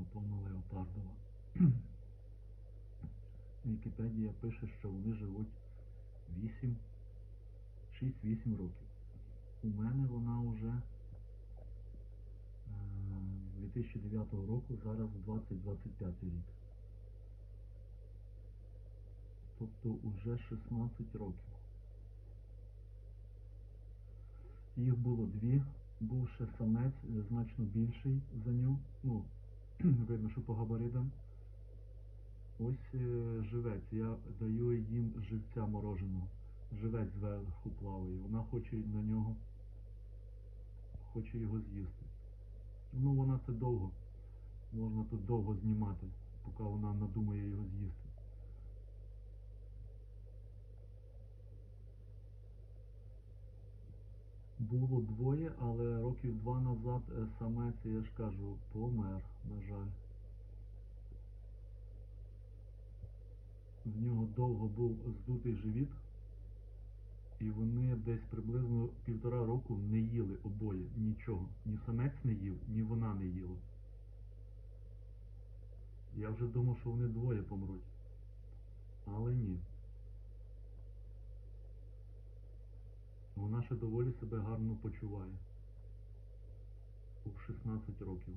Антона Леопардова. Вікіпедія пише, що вони живуть 8, 6-8 років. У мене вона вже з 2009 року, зараз 2025 рік. Тобто уже 16 років. Їх було дві, був ще самець е, значно більший за ню. Ну, видно, що по габаритам. Ось е, живець. Я даю їм живця мороженого. Живець зверху плаває. Вона хоче на нього, хоче його з'їсти. Ну, вона це довго. Можна тут довго знімати, поки вона надумає його з'їсти. Було двоє, але років два назад е, самець, я ж кажу, помер, на жаль. В нього довго був здутий живіт, і вони десь приблизно півтора року не їли обоє нічого. Ні самець не їв, ні вона не їла. Я вже думав, що вони двоє помруть. Але ні. Вона ще доволі себе гарно почуває. У 16 років.